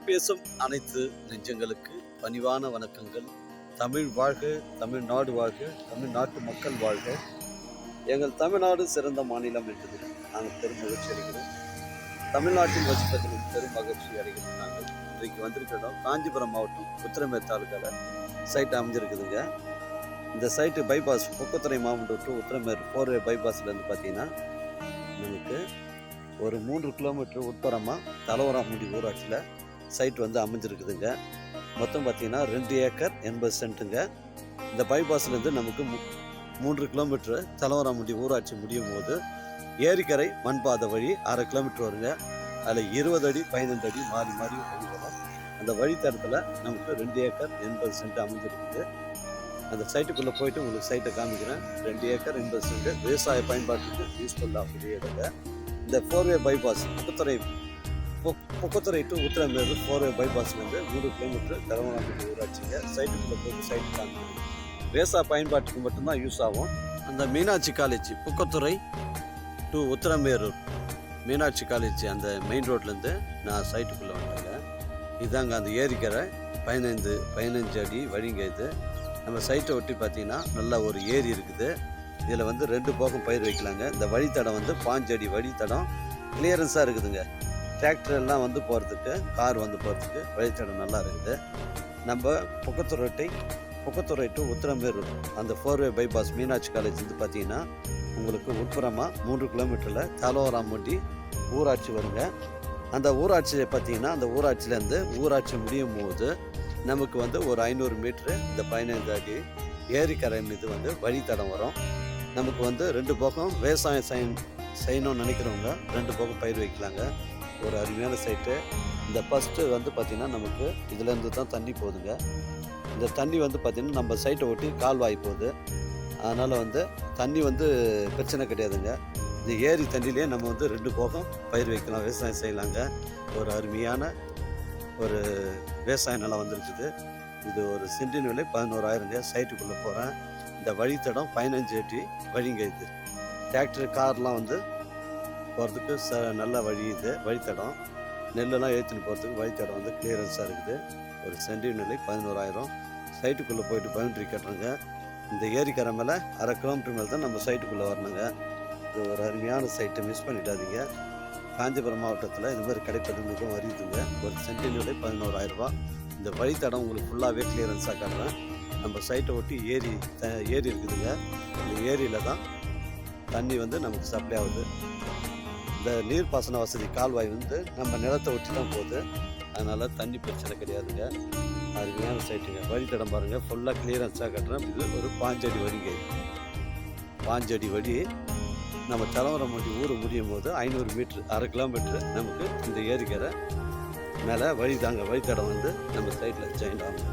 தமிழ் பேசும் அனைத்து நெஞ்சங்களுக்கு பணிவான வணக்கங்கள். தமிழ் வாழ்க தமிழ்நாடு வாழ்க தமிழ்நாட்டு மக்கள் வாழ்க. எங்கள் தமிழ்நாடு சிறந்த மாநிலம் என்றதில் நாங்கள் பெரும் மகிழ்ச்சி அடைகிறோம். தமிழ்நாட்டில் வசிப்பதில் பெரும் மகிழ்ச்சி அடைகிறோம் நாங்கள். இன்றைக்கு வந்திருக்கிறோம் காஞ்சிபுரம் மாவட்டம் உத்திரமேர் தாலுக்காவில் சைட் அமைஞ்சிருக்குதுங்க. இந்த சைட்டு பைபாஸ் பொக்கத்துறை மாவட்டம் டு உத்திரமேர் போர்வே பைபாஸ்லேருந்து பார்த்தீங்கன்னா நமக்கு ஒரு மூன்று கிலோமீட்டர் உட்புறமாக தலவராமுடி ஊராட்சியில் சைட் வந்து அமைஞ்சிருக்குதுங்க. மொத்தம் பார்த்தீங்கன்னா ரெண்டு ஏக்கர் எண்பது சென்ட்டுங்க. இந்த பைபாஸ்லேருந்து நமக்கு மு- மூன்று கிலோமீட்டர் தலவராமுடி ஊராட்சி முடியும் போது ஏரிக்கரை மண்பாதை வழி அரை கிலோமீட்டர் வருங்க. அதில் இருபது அடி பதினைந்து அடி மாறி மாறி வழி வரும். அந்த வழித்தடத்தில் நமக்கு ரெண்டு ஏக்கர் எண்பது சென்ட் அமைஞ்சிருக்குது. அந்த சைட்டுக்குள்ளே போயிட்டு உங்களுக்கு சைட்டை காமிக்கிறேன். ரெண்டு ஏக்கர் எண்பது சென்ட் விவசாய பயன்பாட்டுக்கு யூஸ்ஃபுல்லாக கூடிய இடங்க. இந்த ஃபோர்வே பைபாஸ் புக்குத்துறை பொ- புக்குத்துறை டு உத்திரமேரு ஃபோர்வே பைபாஸ்லேருந்து நூறு கிலோமீட்டர் தரமணாம்பட்டி ஊராட்சிங்க. சைட்டுக்குள்ளே போய் சைட்டு தாங்க ரேசா பயன்பாட்டுக்கு மட்டும்தான் யூஸ் ஆகும். அந்த Meenakshi college Pukkathurai to Uthiramerur. Meenakshi college அந்த மெயின் ரோட்லேருந்து நான் சைட்டுக்குள்ளே வந்துட்டேங்க. இதாங்க அந்த ஏரிக்கரை. பதினைந்து பதினஞ்சு அடி வழிங்க இது. நம்ம சைட்டை ஒட்டி பார்த்தீங்கன்னா நல்ல ஒரு ஏரி இருக்குது. இதில் வந்து ரெண்டு போகம் பயிர் வைக்கலாங்க. இந்த வழித்தடம் வந்து பாஞ்சு அடி வழித்தடம். கிளியரன்ஸாக இருக்குதுங்க. டிராக்டர் எல்லாம் வந்து போகிறதுக்கு கார் வந்து போகிறதுக்கு வழித்தடம் நல்லா இருக்குது. நம்ம புக்கத்துறை புக்கத்துறை டு உத்திரம்பேரூர் அந்த ஃபோர்வே பைபாஸ் மீனாட்சி காலேஜ் வந்து பார்த்தீங்கன்னா உங்களுக்கு உட்புறமாக மூன்று கிலோமீட்டரில் தலோராம்பட்டி ஊராட்சி வருங்க. அந்த ஊராட்சியை பார்த்தீங்கன்னா அந்த ஊராட்சியிலேருந்து ஊராட்சி முடியும் போது நமக்கு வந்து ஒரு ஐநூறு மீட்ரு இந்த பதினைந்து அடி ஏரிக்கரை மீது வந்து வழித்தடம் வரும். நமக்கு வந்து ரெண்டு பக்கம் விவசாயம் செய்ய செய்யணும்னு நினைக்கிறவங்க ரெண்டு பக்கம் பயிர் வைக்கலாங்க. ஒரு அருமையான சைட்டு இந்த ஃபஸ்ட்டு வந்து பார்த்திங்கன்னா நமக்கு இதுலேருந்து தான் தண்ணி போகுதுங்க. இந்த தண்ணி வந்து பார்த்திங்கன்னா நம்ம சைட்டை ஒட்டி கால்வாய் போகுது. அதனால் வந்து தண்ணி வந்து பிரச்சனை கிடையாதுங்க. இந்த ஏரி தண்ணியிலே நம்ம வந்து ரெண்டு போகம் பயிர் வைக்கலாம் விவசாயம் செய்யலாங்க. ஒரு அருமையான ஒரு விவசாய நிலம் வந்திருக்குது. இது ஒரு சென்டின் விலை பதினோராயிரங்க. சைட்டுக்குள்ளே போகிறேன் இந்த வழித்தடம் பதினஞ்சு அடி வழிங்க இது. டிராக்டர் கார்லாம் வந்து போகிறதுக்கு ச நல்ல வழி இது வழித்தடம். நெல்லெல்லாம் ஏற்றின்னு போகிறதுக்கு வழித்தடம் வந்து கிளியரன்ஸாக இருக்குது. ஒரு சென்டி நிலை பதினோராயிரம். சைட்டுக்குள்ளே போயிட்டு பவுண்ட்ரி கட்டுறோங்க. இந்த ஏரிக்கரை மேலே அரை கிலோமீட்டர் மேலே தான் நம்ம சைட்டுக்குள்ளே வரணுங்க. இது ஒரு அருமையான சைட்டை மிஸ் பண்ணிடாதீங்க. காஞ்சிபுரம் மாவட்டத்தில் இது மாதிரி கிடைப்பது மிகவும் அரியுதுங்க ஒரு சென்டின் விலை பதினோராயிரரூபா இந்த வழித்தடம் உங்களுக்கு ஃபுல்லாகவே கிளியரன்ஸாக காட்டுறேன். நம்ம சைட்டை ஒட்டி ஏரி த ஏரி இருக்குதுங்க. இந்த ஏரியில் தான் தண்ணி வந்து நமக்கு சப்ளை ஆகுது. இந்த நீர்ப்பாசன வசதி கால்வாய் வந்து நம்ம நிலத்தை ஒட்டி தான் போகுது. அதனால் தண்ணி பிரச்சனை கிடையாதுங்க. அருமையான சைட்டுங்க. வழித்தடம் பாருங்கள் ஃபுல்லாக கிளியரன்ஸாக கட்டுறேன் இது ஒரு பாஞ்சடி வழிங்க பாஞ்சடி வழி நம்ம தலைவரம் வண்டி ஊர் முடியும் போது ஐநூறு மீட்ரு அரை கிலோமீட்ரு நமக்கு இந்த ஏரிக்கரை மேலே வழி தாங்க. வழித்தடம் வந்து நம்ம சைட்டில் ஜாயின் ஆகும்.